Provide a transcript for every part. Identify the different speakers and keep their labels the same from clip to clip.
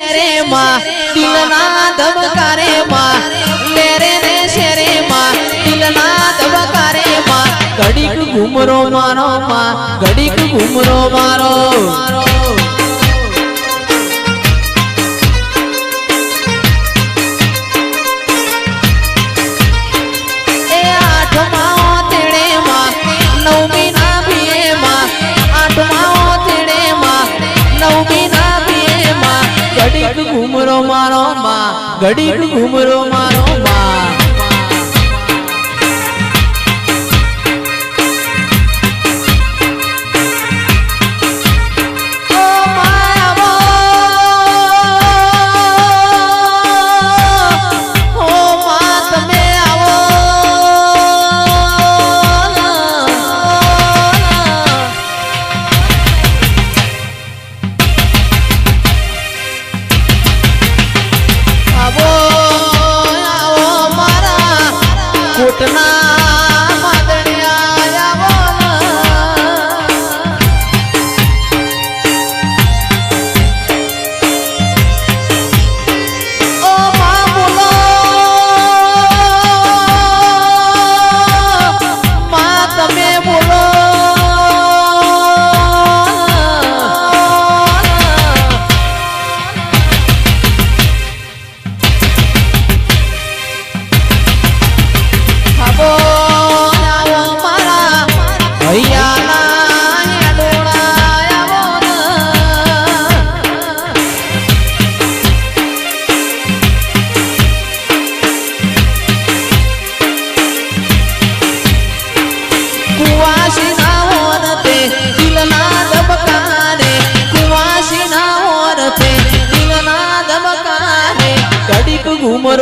Speaker 1: રે માં દિલના ધબકારે માં તેરે રે શેરે માં દિલના ધબકારે માં, ઘડીક ઘુમરો મારો માં, ઘડીક ઘુમરો મારો. એ ઘડીક ઘુમરો માં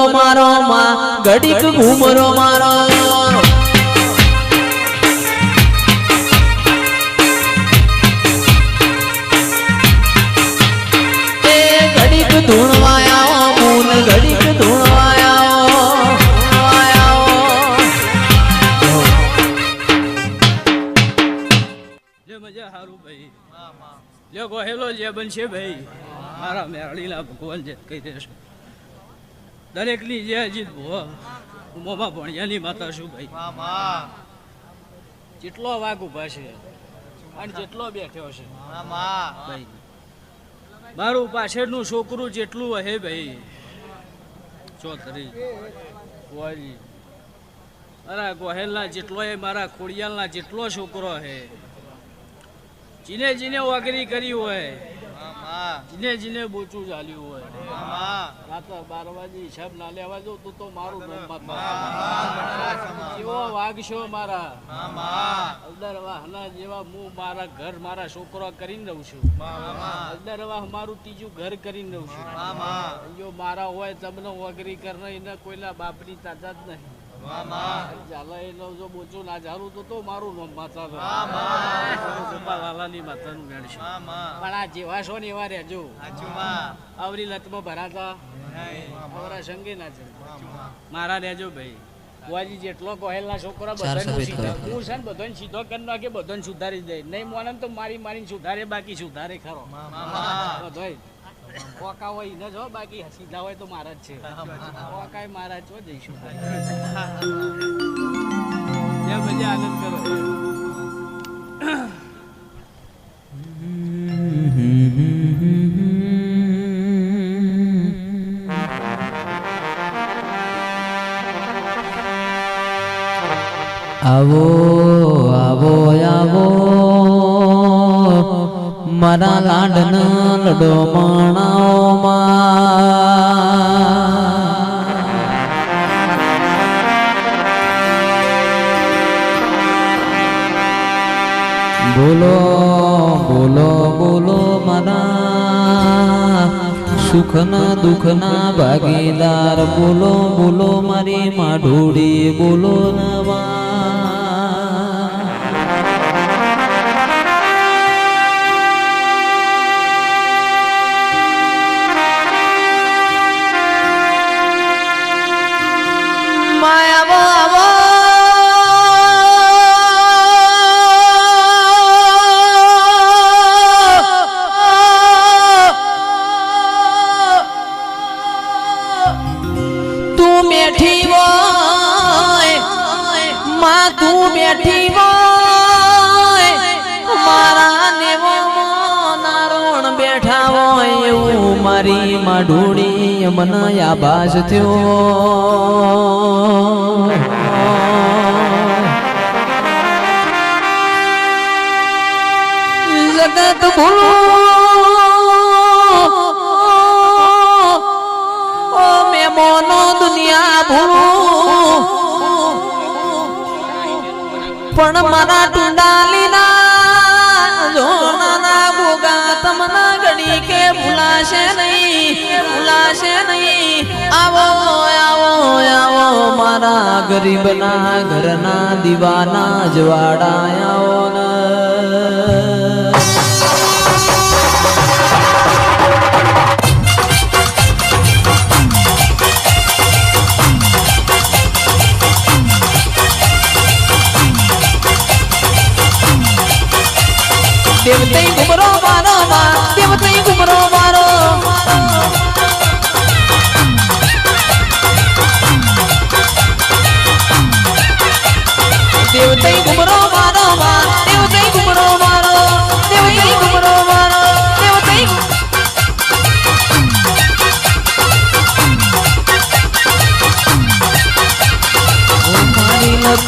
Speaker 1: ઘુમરો મારો માં ઘડીક ઘૂમરો મારો. ઘડીક ધૂણવાયા મૂન ઘડીક ધૂણવાયા
Speaker 2: જે ભાઈ. લ્યો ગોહેલો જે બનશે ભાઈ. મારા મેરડીના ભગવાન જે કહી દેશો. દરેકની જે અજીત ભો મોમાં ભણિયાની માતા શું ભાઈ. જેટલો વાઘ ઊભા છે અને જેટલો બેઠ્યો છે. ભાઈ મારું પાછળનું છોકરું જેટલું હે ભાઈ. ચોતરી વાલી મારા ગોહેલના જેટલો એ મારા ખોડિયાલના જેટલો છોકરો હે. જીને જીને વાગરી કરી હોય. જીને જીને બોચું ચાલ્યું હોય. રાત્રે બાર વાગે હિસાબ ના લેવા જો તો તો મારું કેવો વાગશો મારા? અગર વાહના જેવા હું મારા ઘર મારા છોકરા કરીને રહું છું. અગર મારું ત્રીજું ઘર કરીને રહું છું. જો મારા હોય તમને વગરી કરને એના કોઈના બાપની જ નહીં. ઝાલા એનો જો બોચું ના ઝાલું તો તો મારું માતા ગોપાલ માતાનું મેળ છે પણ આ જેવા છો ને એવા રહેજો. આવરી લતમાં ભરાતા. આવરા સંગે ના છે. મારા રહેજો ભાઈ. વાજી જેટલો કોહેલના છોકરા બધાને હું છે ને બધાને સીધો કરી નાખે બધાને સુધારી દે. નહીં મોને તો મારી મારીને સુધારે બાકી સુધારે ખરો. બધોય કોકા હોય ને જો બાકી સીધા હોય તો મારા જ છે કોકાય મારા જ હો, જઈશું જે મજા આનંદ કરો
Speaker 1: આવો આવો આવો મારા લાડના લડો માણાઓમાં બોલો બોલો બોલો મારા સુખના દુઃખના ભાગીદાર. બોલો બોલો મારી માઢોડી બોલો નવા તું બેઠી મારા નેવો નારોણ બેઠા હોય, એવું મારી માઢુડી મને આભાસ થયો. જગત ભૂલો, ઓ મેમોનો દુનિયા ભૂલો પણ મારા ટુંડાલીના જોણાના ગોગા તમના ઘડી કે ભૂલાશે નહીં ભૂલાશે નહીં. આવો આવો આવો, મારા ગરીબના ઘરના દીવાના જવાડા આવો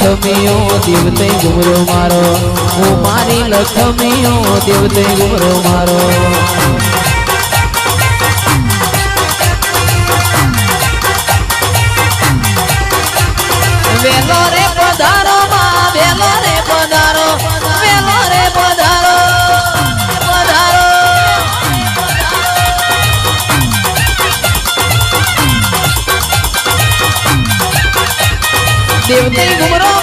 Speaker 1: લખમીઓ, દેવતે ગુમરો મારો. હું મારી લખમીઓ, દેવતે ગુમરો મારો. વેલો રે પધારો માં, વેલો રે પધારો, વેલો રે પધારો. દેવતઈ ગુમરો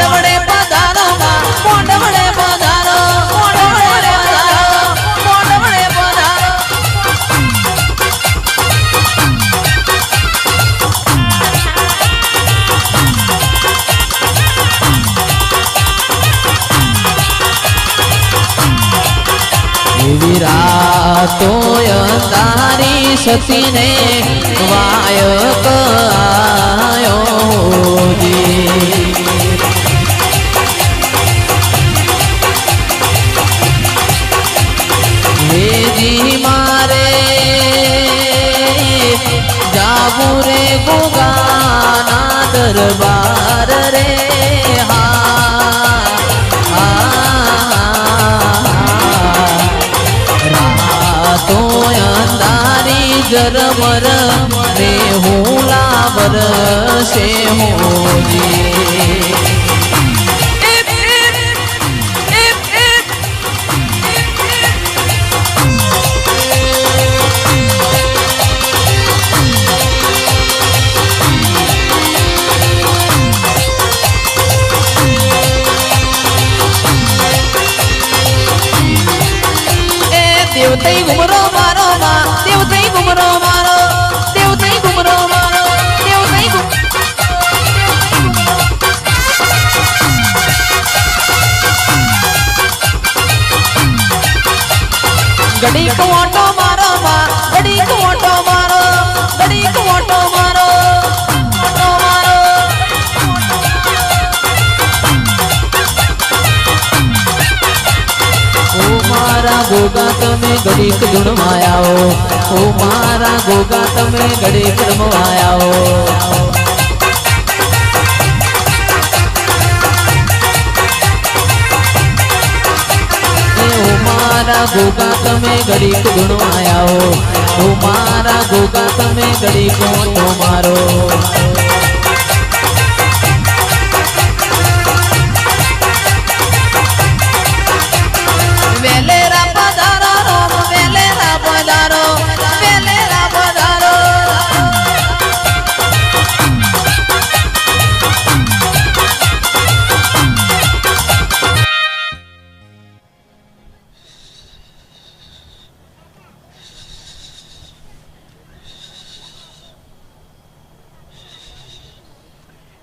Speaker 1: મોઢવડે પધારો અંધારી સતીને વાયક આયો ગોગાના દરબાર રે હા હા રાતો અંધારી જરમર રે હું લાવર સે ઘડીક ઓટો મારો માં ઘડીક ઓટો મારો ઘડીક ઓટો મારો મારો ગોગા તમે ઘડીક ધૂણમાં મારા ગોગા તમે ઘડીક ધૂણમાં આવો ઓ મારા ગોગા તમે ગરીબ ગુણો મારો.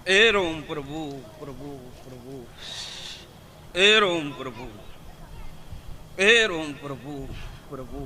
Speaker 3: એ રોમ પ્રભુ પ્રભુ પ્રભુ એ રોમ પ્રભુ એ રોમ પ્રભુ પ્રભુ